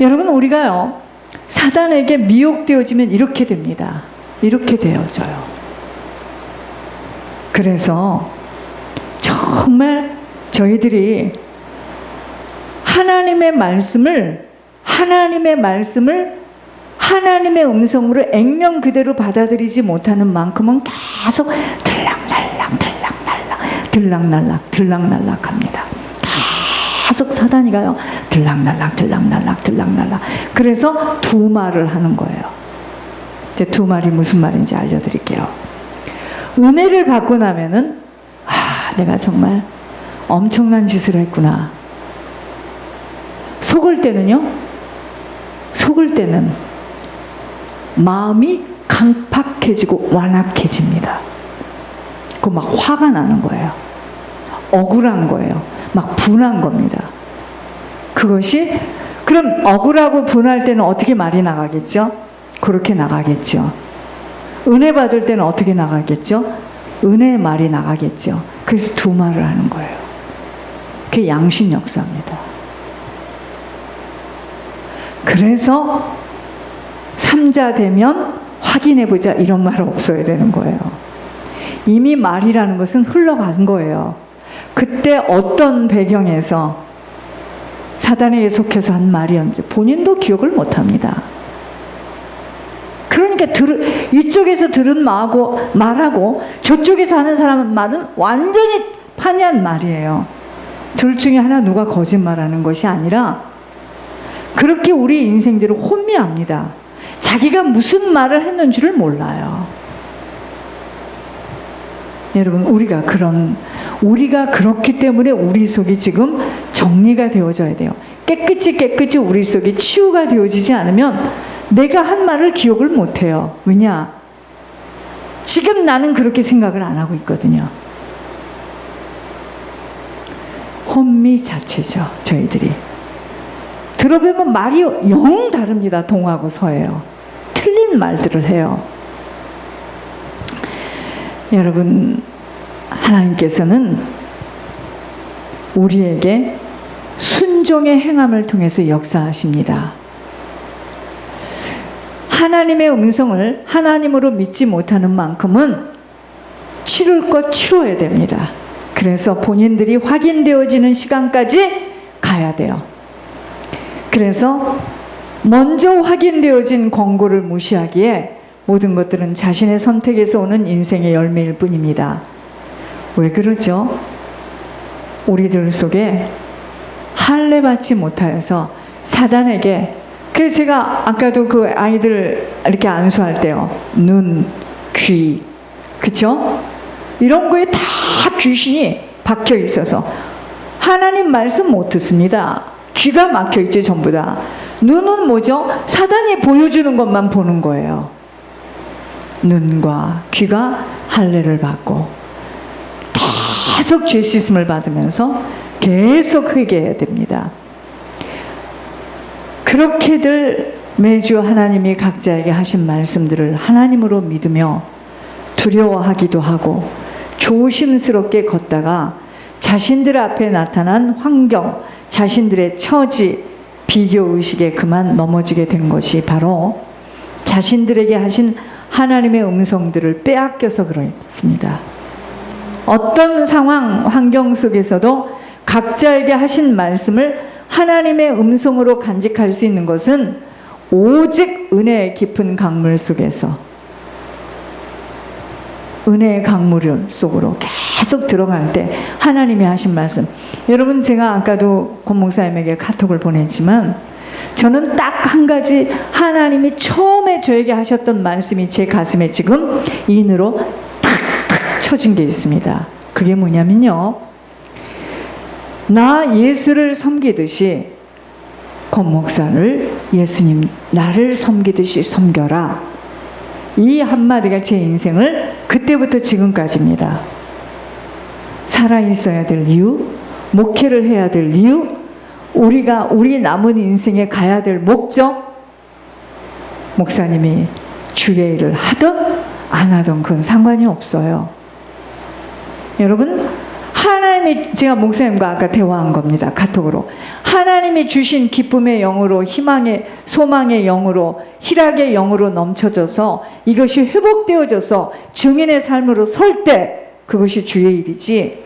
여러분 우리가요 사단에게 미혹되어지면 이렇게 됩니다. 이렇게 되어져요. 그래서 정말 저희들이 하나님의 말씀을 하나님의 말씀을 하나님의 음성으로 액면 그대로 받아들이지 못하는 만큼은 계속 들락날락 들락날락 들락날락 들락날락 합니다. 계속 사단이 가요. 들락날락 들락날락 들락날락. 그래서 두 말을 하는 거예요. 이제 두 말이 무슨 말인지 알려드릴게요. 은혜를 받고 나면은 아 내가 정말 엄청난 짓을 했구나. 속을 때는요. 속을 때는 마음이 강팍해지고 완악해집니다. 그 막 화가 나는 거예요. 억울한 거예요. 막 분한 겁니다. 그것이 그럼 억울하고 분할 때는 어떻게 말이 나가겠죠? 그렇게 나가겠죠. 은혜 받을 때는 어떻게 나가겠죠? 은혜의 말이 나가겠죠. 그래서 두 말을 하는 거예요. 그게 양심 역사입니다. 그래서 삼자 되면 확인해 보자 이런 말 없어야 되는 거예요. 이미 말이라는 것은 흘러간 거예요. 그때 어떤 배경에서 사단에게 속해서 한 말이었는지 본인도 기억을 못 합니다. 그러니까 들, 이쪽에서 들은 말하고, 말하고 저쪽에서 하는 사람 말은 완전히 판이한 말이에요. 둘 중에 하나 누가 거짓말하는 것이 아니라 그렇게 우리 인생들을 혼미합니다. 자기가 무슨 말을 했는지를 몰라요. 여러분, 우리가 그런, 우리가 그렇기 때문에 우리 속이 지금 정리가 되어져야 돼요. 깨끗이 깨끗이 우리 속이 치유가 되어지지 않으면 내가 한 말을 기억을 못 해요. 왜냐? 지금 나는 그렇게 생각을 안 하고 있거든요. 혼미 자체죠, 저희들이. 들어보면 말이 영 다릅니다, 동하고 서예요. 틀린 말들을 해요. 여러분, 하나님께서는 우리에게 순종의 행함을 통해서 역사하십니다. 하나님의 음성을 하나님으로 믿지 못하는 만큼은 치룰 것 치러야 됩니다. 그래서 본인들이 확인되어지는 시간까지 가야 돼요. 그래서 먼저 확인되어진 권고를 무시하기에 모든 것들은 자신의 선택에서 오는 인생의 열매일 뿐입니다. 왜 그러죠? 우리들 속에 할례 받지 못하여서 사단에게 그래서 제가 아까도 그 아이들 이렇게 안수할 때요. 눈, 귀, 그쵸? 이런 거에 다 귀신이 박혀 있어서 하나님 말씀 못 듣습니다. 귀가 막혀 있지 전부 다. 눈은 뭐죠? 사단이 보여주는 것만 보는 거예요. 눈과 귀가 할례를 받고 계속 죄 씻음을 받으면서 계속 회개해야 됩니다. 그렇게들 매주 하나님이 각자에게 하신 말씀들을 하나님으로 믿으며 두려워하기도 하고 조심스럽게 걷다가 자신들 앞에 나타난 환경, 자신들의 처지, 비교 의식에 그만 넘어지게 된 것이 바로 자신들에게 하신 하나님의 음성들을 빼앗겨서 그렇습니다. 어떤 상황, 환경 속에서도 각자에게 하신 말씀을 하나님의 음성으로 간직할 수 있는 것은 오직 은혜의 깊은 강물 속에서 은혜의 강물 속으로 계속 들어갈 때 하나님이 하신 말씀. 여러분 제가 아까도 권 목사님에게 카톡을 보냈지만 저는 딱 한 가지 하나님이 처음에 저에게 하셨던 말씀이 제 가슴에 지금 인으로 쳐진 게 있습니다. 그게 뭐냐면요. 나 예수를 섬기듯이 권 목사를 예수님 나를 섬기듯이 섬겨라. 이 한마디가 제 인생을 그때부터 지금까지입니다. 살아 있어야 될 이유, 목회를 해야 될 이유, 우리가 우리 남은 인생에 가야 될 목적, 목사님이 주의 일을 하든 안 하든 그건 상관이 없어요. 여러분, 하나님이 제가 목사님과 아까 대화한 겁니다. 카톡으로. 하나님이 주신 기쁨의 영으로 희망의 소망의 영으로 희락의 영으로 넘쳐져서 이것이 회복되어져서 증인의 삶으로 설 때 그것이 주의 일이지.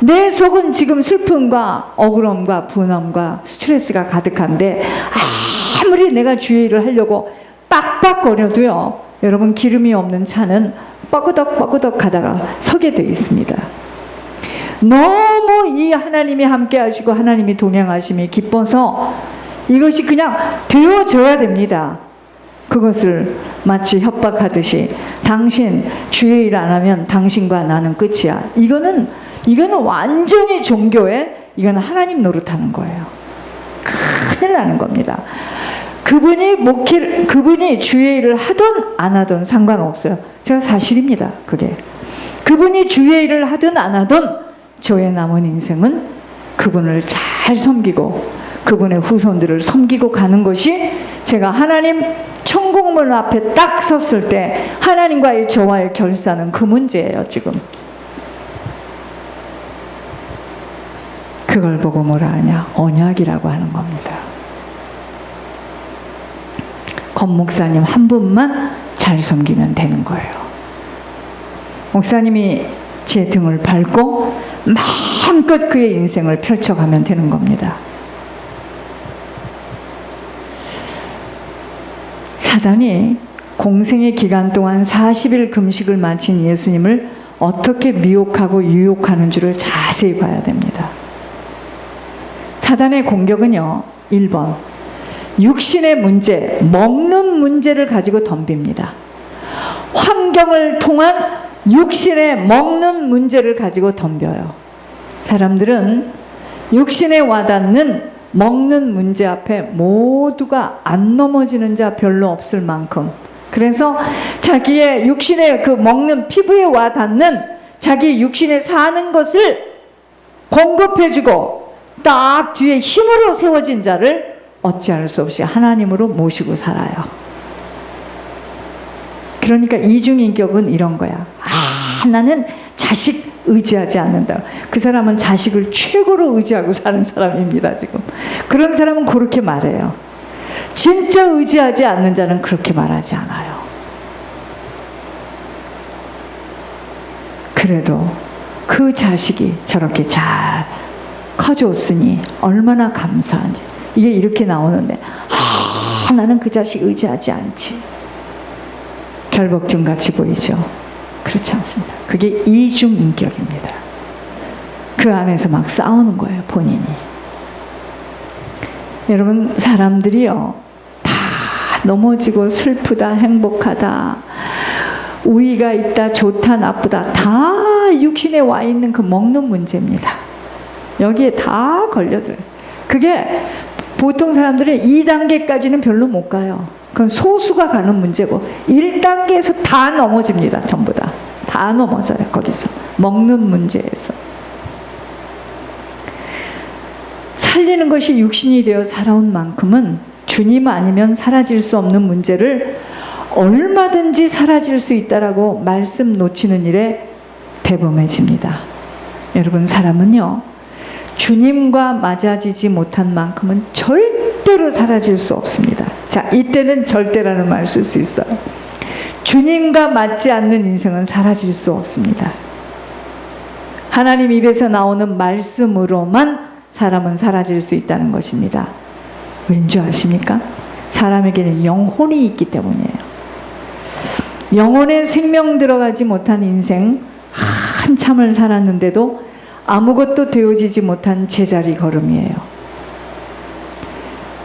내 속은 지금 슬픔과 억울함과 분함과 스트레스가 가득한데 아무리 내가 주의 일을 하려고 빡빡거려도요. 여러분 기름이 없는 차는 뻐그덕 뻐그덕 가다가 서게 돼 있습니다. 너무 이 하나님이 함께 하시고 하나님이 동행하심이 기뻐서 이것이 그냥 되어져야 됩니다. 그것을 마치 협박하듯이 당신 주의 일 안 하면 당신과 나는 끝이야. 이거는 이거는 완전히 종교에 이거는 하나님 노릇하는 거예요. 큰일 나는 겁니다. 그분이 목회 그분이 주의 일을 하든 안 하든 상관없어요. 제가 사실입니다. 그게 그분이 주의 일을 하든 안 하든 저의 남은 인생은 그분을 잘 섬기고 그분의 후손들을 섬기고 가는 것이 제가 하나님 천국문 앞에 딱 섰을 때 하나님과의 저와의 결사는 그 문제예요, 지금. 그걸 보고 뭐라 하냐? 언약이라고 하는 겁니다. 권 목사님 한 분만 잘 섬기면 되는 거예요. 목사님이 제 등을 밟고 마음껏 그의 인생을 펼쳐가면 되는 겁니다. 사단이 공생의 기간 동안 40일 금식을 마친 예수님을 어떻게 미혹하고 유혹하는 줄을 자세히 봐야 됩니다. 사단의 공격은요, 1번. 육신의 문제, 먹는 문제를 가지고 덤빕니다. 환경을 통한 육신의 먹는 문제를 가지고 덤벼요. 사람들은 육신에 와닿는 먹는 문제 앞에 모두가 안 넘어지는 자 별로 없을 만큼 그래서 자기의 육신의 그 먹는 피부에 와닿는 자기 육신에 사는 것을 공급해주고 딱 뒤에 힘으로 세워진 자를 어찌할 수 없이 하나님으로 모시고 살아요. 그러니까 이중인격은 이런 거야. 아, 나는 자식 의지하지 않는다. 그 사람은 자식을 최고로 의지하고 사는 사람입니다, 지금. 그런 사람은 그렇게 말해요. 진짜 의지하지 않는 자는 그렇게 말하지 않아요. 그래도 그 자식이 저렇게 잘 커줬으니 얼마나 감사한지. 이게 이렇게 나오는데, 아, 나는 그 자식 의지하지 않지. 결복증 같이 보이죠. 그렇지 않습니다. 그게 이중인격입니다. 그 안에서 막 싸우는 거예요, 본인이. 여러분, 사람들이요, 다 넘어지고 슬프다, 행복하다, 우위가 있다, 좋다, 나쁘다, 다 육신에 와 있는 그 먹는 문제입니다. 여기에 다 걸려들어요. 그게 보통 사람들은 2단계까지는 별로 못 가요. 그건 소수가 가는 문제고 1단계에서 다 넘어집니다. 전부 다. 다 넘어져요. 거기서. 먹는 문제에서. 살리는 것이 육신이 되어 살아온 만큼은 주님 아니면 사라질 수 없는 문제를 얼마든지 사라질 수 있다라고 말씀 놓치는 일에 대범해집니다. 여러분 사람은요. 주님과 맞아지지 못한 만큼은 절대로 사라질 수 없습니다. 자, 이때는 절대라는 말 쓸 수 있어요. 주님과 맞지 않는 인생은 사라질 수 없습니다. 하나님 입에서 나오는 말씀으로만 사람은 사라질 수 있다는 것입니다. 왠지 아십니까? 사람에게는 영혼이 있기 때문이에요. 영혼에 생명 들어가지 못한 인생 한참을 살았는데도 아무것도 되어지지 못한 제자리 걸음이에요.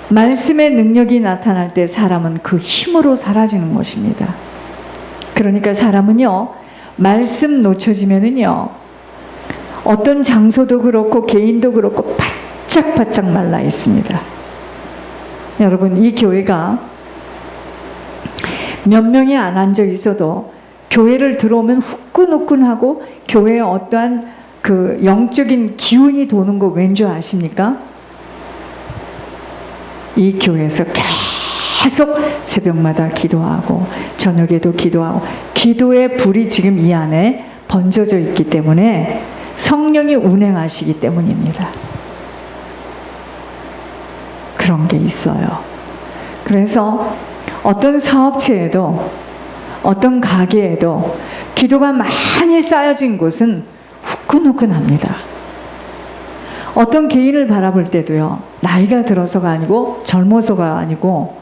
말씀의 능력이 나타날 때 사람은 그 힘으로 사라지는 것입니다. 그러니까 사람은요, 말씀 놓쳐지면은요, 어떤 장소도 그렇고 개인도 그렇고 바짝바짝 말라 있습니다. 여러분, 이 교회가 몇 명이 안 앉아 있어도 교회를 들어오면 후끈후끈하고 교회에 어떠한 그 영적인 기운이 도는 거 왠 줄 아십니까? 이 교회에서 계속 새벽마다 기도하고 저녁에도 기도하고 기도의 불이 지금 이 안에 번져져 있기 때문에 성령이 운행하시기 때문입니다. 그런 게 있어요. 그래서 어떤 사업체에도 어떤 가게에도 기도가 많이 쌓여진 곳은 후끈후끈합니다. 어떤 개인을 바라볼 때도요, 나이가 들어서가 아니고 젊어서가 아니고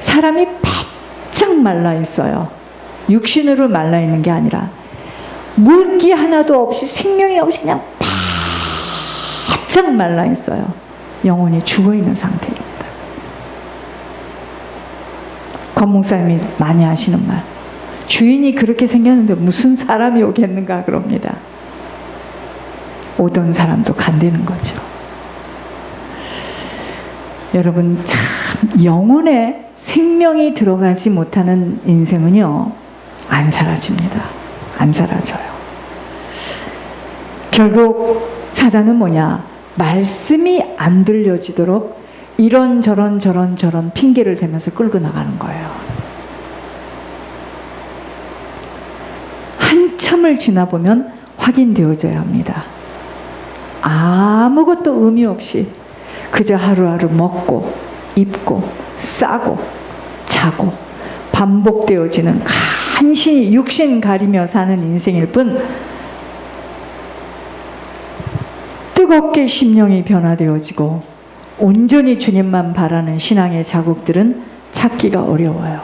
사람이 바짝 말라 있어요. 육신으로 말라 있는 게 아니라 물기 하나도 없이 생명이 없이 그냥 바짝 말라 있어요. 영혼이 죽어 있는 상태입니다. 권목사님이 많이 하시는 말. 주인이 그렇게 생겼는데 무슨 사람이 오겠는가 그럽니다. 오던 사람도 간다는 거죠. 여러분 참 영혼에 생명이 들어가지 못하는 인생은요 안 사라집니다. 안 사라져요. 결국 사단은 뭐냐? 말씀이 안 들려지도록 이런 저런 저런 저런 핑계를 대면서 끌고 나가는 거예요. 한참을 지나보면 확인되어져야 합니다. 아무것도 의미 없이 그저 하루하루 먹고 입고 싸고 자고 반복되어지는 간신히 육신 가리며 사는 인생일 뿐 뜨겁게 심령이 변화되어지고 온전히 주님만 바라는 신앙의 자국들은 찾기가 어려워요.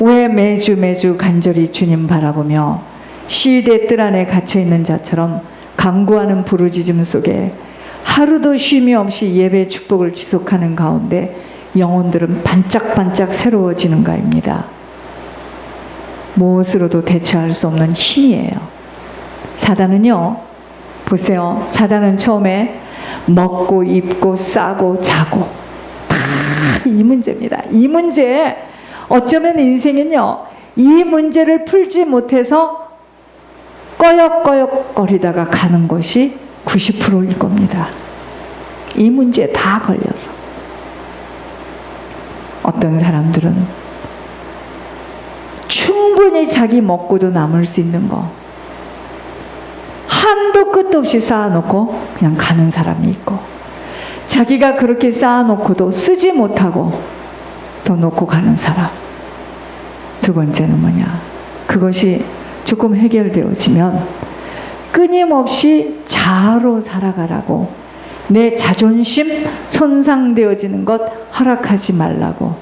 왜 매주 매주 간절히 주님 바라보며 시대 뜰 안에 갇혀 있는 자처럼 강구하는 부르짖음 속에 하루도 쉼이 없이 예배 축복을 지속하는 가운데 영혼들은 반짝반짝 새로워지는가입니다. 무엇으로도 대처할 수 없는 힘이에요. 사단은요, 보세요. 사단은 처음에 먹고 입고 싸고 자고 다 이 문제입니다. 이 문제 어쩌면 인생은요, 이 문제를 풀지 못해서 꺼역꺼역거리다가 가는 것이 90%일 겁니다. 이 문제에 다 걸려서. 어떤 사람들은 충분히 자기 먹고도 남을 수 있는 거. 한도 끝도 없이 쌓아놓고 그냥 가는 사람이 있고, 자기가 그렇게 쌓아놓고도 쓰지 못하고 더 놓고 가는 사람. 두 번째는 뭐냐? 그것이 조금 해결되어지면 끊임없이 자아로 살아가라고 내 자존심 손상되어지는 것 허락하지 말라고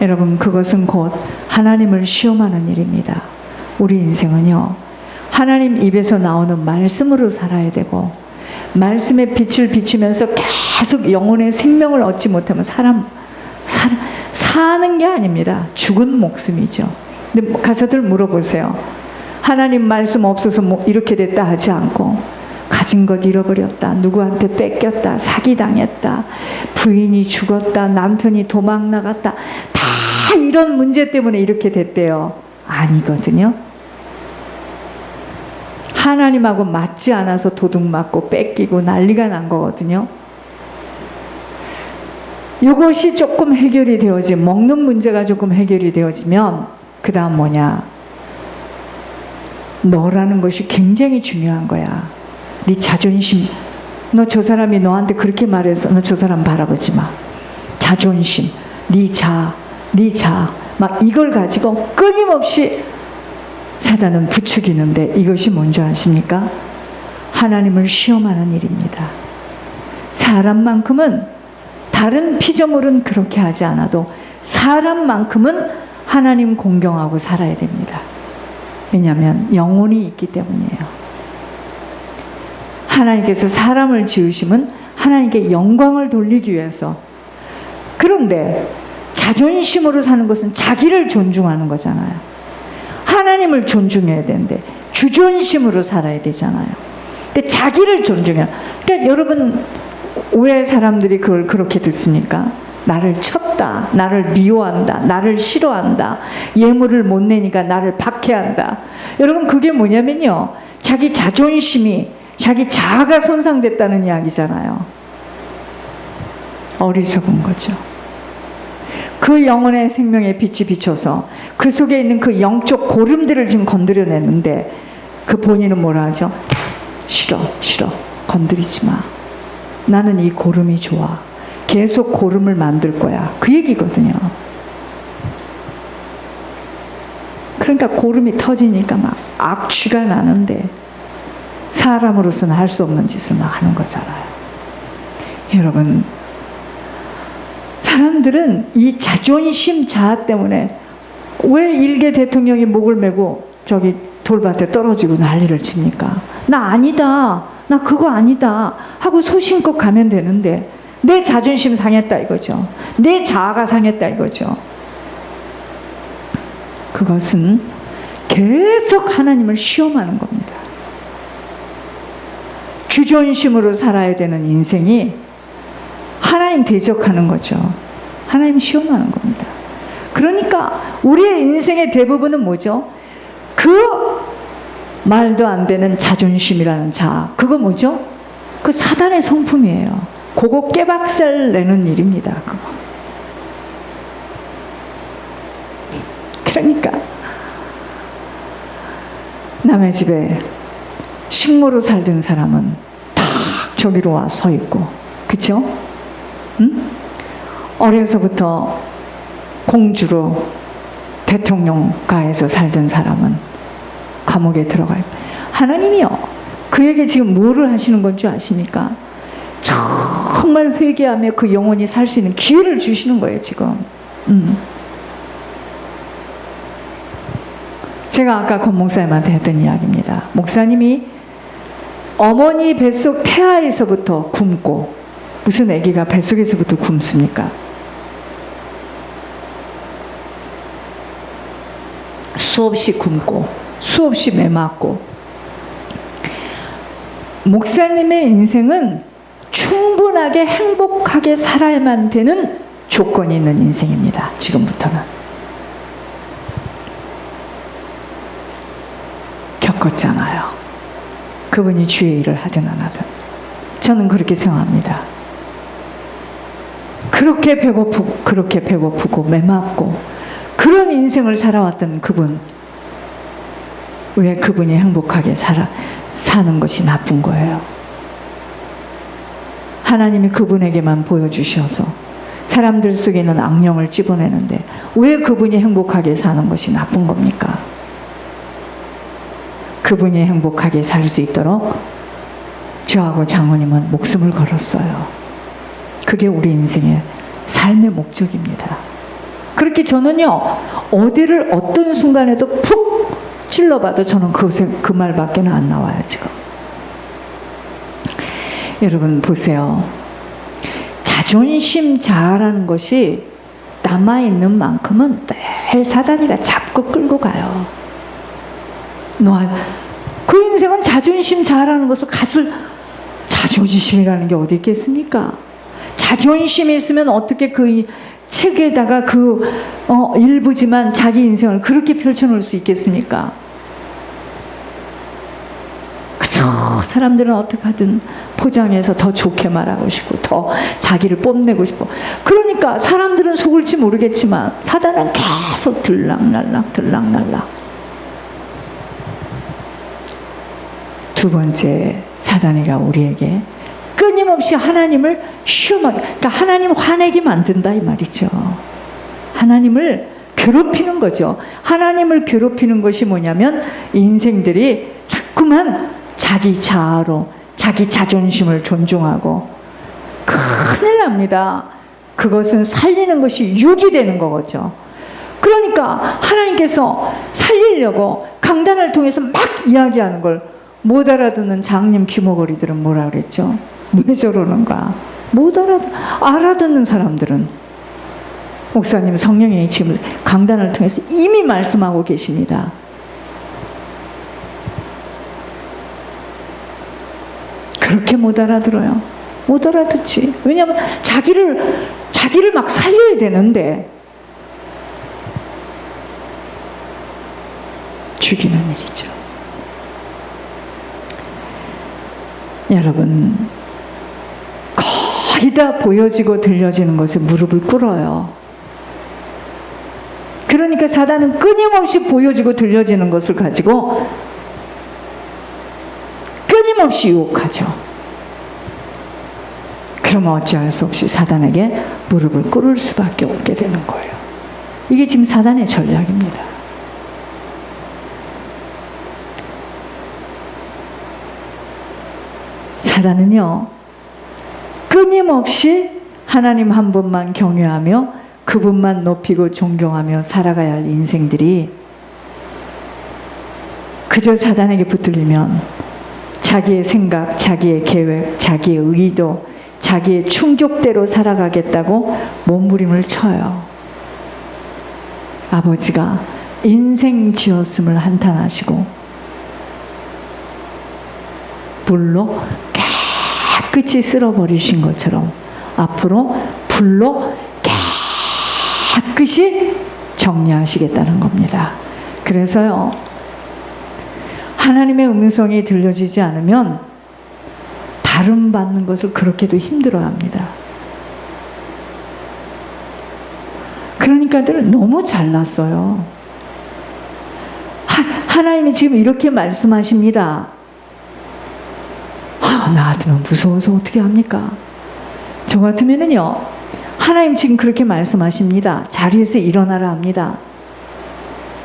여러분 그것은 곧 하나님을 시험하는 일입니다. 우리 인생은요 하나님 입에서 나오는 말씀으로 살아야 되고 말씀의 빛을 비추면서 계속 영혼의 생명을 얻지 못하면 사람 사람 사는 게 아닙니다. 죽은 목숨이죠. 근데 뭐 가서들 물어보세요. 하나님 말씀 없어서 뭐 이렇게 됐다 하지 않고 가진 것 잃어버렸다. 누구한테 뺏겼다. 사기당했다. 부인이 죽었다. 남편이 도망 나갔다. 다 이런 문제 때문에 이렇게 됐대요. 아니거든요. 하나님하고 맞지 않아서 도둑 맞고 뺏기고 난리가 난 거거든요. 이것이 조금 해결이 되어지 먹는 문제가 조금 해결이 되어지면 그 다음 뭐냐? 너라는 것이 굉장히 중요한 거야. 네 자존심. 너 저 사람이 너한테 그렇게 말해서 너 저 사람 바라보지 마. 자존심. 네 자 네 자 막 이걸 가지고 끊임없이 사단은 부추기는데 이것이 뭔지 아십니까? 하나님을 시험하는 일입니다. 사람만큼은 다른 피조물은 그렇게 하지 않아도 사람만큼은 하나님 공경하고 살아야 됩니다. 왜냐하면 영혼이 있기 때문이에요. 하나님께서 사람을 지으심은 하나님께 영광을 돌리기 위해서. 그런데 자존심으로 사는 것은 자기를 존중하는 거잖아요. 하나님을 존중해야 되는데 주존심으로 살아야 되잖아요. 근데 자기를 존중해요. 그러니까 여러분 왜 사람들이 그걸 그렇게 듣습니까? 나를 쳤다. 나를 미워한다. 나를 싫어한다. 예물을 못 내니까 나를 박해한다. 여러분, 그게 뭐냐면요. 자기 자존심이, 자기 자아가 손상됐다는 이야기잖아요. 어리석은 거죠. 그 영혼의 생명의 빛이 비춰서 그 속에 있는 그 영적 고름들을 지금 건드려내는데 그 본인은 뭐라 하죠? 싫어, 싫어. 건드리지 마. 나는 이 고름이 좋아. 계속 고름을 만들 거야. 그 얘기거든요. 그러니까 고름이 터지니까 막 악취가 나는데 사람으로서는 할 수 없는 짓을 막 하는 거잖아요. 여러분, 사람들은 이 자존심 자아 때문에 왜 일개 대통령이 목을 메고 저기 돌밭에 떨어지고 난리를 칩니까? 나 아니다. 나 그거 아니다. 하고 소신껏 가면 되는데 내 자존심 상했다 이거죠. 내 자아가 상했다 이거죠. 그것은 계속 하나님을 시험하는 겁니다. 주존심으로 살아야 되는 인생이 하나님 대적하는 거죠. 하나님 시험하는 겁니다. 그러니까 우리의 인생의 대부분은 뭐죠? 그 말도 안 되는 자존심이라는 자, 그거 뭐죠? 그 사단의 성품이에요. 그거 깨박살 내는 일입니다. 그거. 그러니까 남의 집에 식모로 살던 사람은 딱 저기로 와 서 있고, 그쵸? 응? 어려서부터 공주로 대통령가에서 살던 사람은 감옥에 들어가요. 하나님이요. 그에게 지금 뭐를 하시는 건 줄 아십니까? 정말 회개하며 그 영혼이 살 수 있는 기회를 주시는 거예요, 지금. 음. 제가 아까 권 목사님한테 했던 이야기입니다. 목사님이 어머니 뱃속 태아에서부터 굶고 무슨 아기가 뱃속에서부터 굶습니까? 수없이 굶고 수없이 매맞고 목사님의 인생은 충분하게 행복하게 살아야만 되는 조건이 있는 인생입니다. 지금부터는 겪었잖아요. 그분이 주의 일을 하든 안 하든 저는 그렇게 생각합니다. 그렇게 배고프고 그렇게 배고프고 매맞고 그런 인생을 살아왔던 그분 왜 그분이 행복하게 살아 사는 것이 나쁜 거예요? 하나님이 그분에게만 보여주셔서 사람들 속에 있는 악령을 찝어내는데 왜 그분이 행복하게 사는 것이 나쁜 겁니까? 그분이 행복하게 살 수 있도록 저하고 장모님은 목숨을 걸었어요. 그게 우리 인생의 삶의 목적입니다. 그렇게 저는요, 어디를 어떤 순간에도 푹 찔러봐도 저는 그것에 그 말밖에 안 나와요, 지금. 여러분, 보세요. 자존심 자아라는 것이 남아있는 만큼은 늘 사단이가 잡고 끌고 가요. 그 인생은 자존심 자아라는 것을 가질 자존심이라는 게 어디 있겠습니까? 자존심이 있으면 어떻게 그 책에다가 그 어, 일부지만 자기 인생을 그렇게 펼쳐놓을 수 있겠습니까? 그저 사람들은 어떻게 하든 포장해서 더 좋게 말하고 싶고 더 자기를 뽐내고 싶고 그러니까 사람들은 속을지 모르겠지만 사단은 계속 들락날락 들락날락 두 번째 사단이가 우리에게 끊임없이 하나님을 시험하게 그러니까 하나님 화내게 만든다 이 말이죠. 하나님을 괴롭히는 거죠. 하나님을 괴롭히는 것이 뭐냐면 인생들이 자꾸만 자기 자아로 자기 자존심을 존중하고 큰일 납니다. 그것은 살리는 것이 육이 되는 거죠. 그러니까 하나님께서 살리려고 강단을 통해서 막 이야기하는 걸 못 알아듣는 장님 귀머거리들은 뭐라 그랬죠? 왜 저러는가? 못 알아듣, 알아듣는 사람들은 목사님 성령이 지금 강단을 통해서 이미 말씀하고 계십니다. 그렇게 못 알아들어요. 못 알아듣지. 왜냐하면 자기를 자기를 막 살려야 되는데 죽이는 일이죠. 여러분 거의 다 보여지고 들려지는 것에 무릎을 꿇어요. 그러니까 사단은 끊임없이 보여지고 들려지는 것을 가지고 끊임없이 유혹하죠. 그러면 어찌할 수 없이 사단에게 무릎을 꿇을 수밖에 없게 되는 거예요. 이게 지금 사단의 전략입니다. 사단은요, 끊임없이 하나님 한 분만 경외하며 그분만 높이고 존경하며 살아가야 할 인생들이 그저 사단에게 붙들리면 자기의 생각, 자기의 계획, 자기의 의도, 자기의 충족대로 살아가겠다고 몸부림을 쳐요. 아버지가 인생 지었음을 한탄하시고 불로 깨끗이 쓸어버리신 것처럼 앞으로 불로 깨끗이 정리하시겠다는 겁니다. 그래서요, 하나님의 음성이 들려지지 않으면 다름 받는 것을 그렇게도 힘들어 합니다. 그러니까 들 너무 잘났어요. 하, 하나님이 지금 이렇게 말씀하십니다. 아, 나 같으면 무서워서 어떻게 합니까? 저 같으면은요, 하나님 지금 그렇게 말씀하십니다. 자리에서 일어나라 합니다.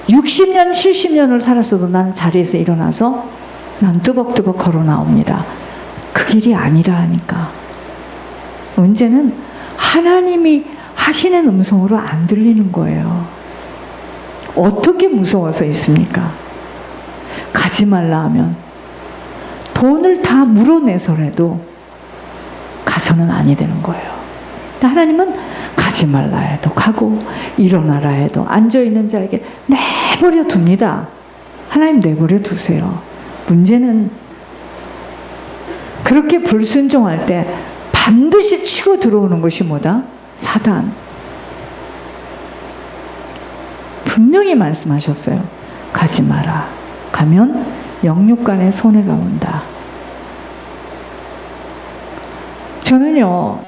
60년, 70년을 살았어도 난 자리에서 일어나서 난 뚜벅뚜벅 걸어 나옵니다. 그 길이 아니라 하니까. 문제는 하나님이 하시는 음성으로 안 들리는 거예요. 어떻게 무서워서 있습니까? 가지 말라 하면 돈을 다 물어내서라도 가서는 아니 되는 거예요. 하나님은 가지 말라 해도 가고 일어나라 해도 앉아 있는 자에게 내버려 둡니다. 하나님 내버려 두세요. 문제는 그렇게 불순종할 때 반드시 치고 들어오는 것이 뭐다? 사단. 분명히 말씀하셨어요. 가지 마라. 가면 영육간에 손해가 온다. 저는요,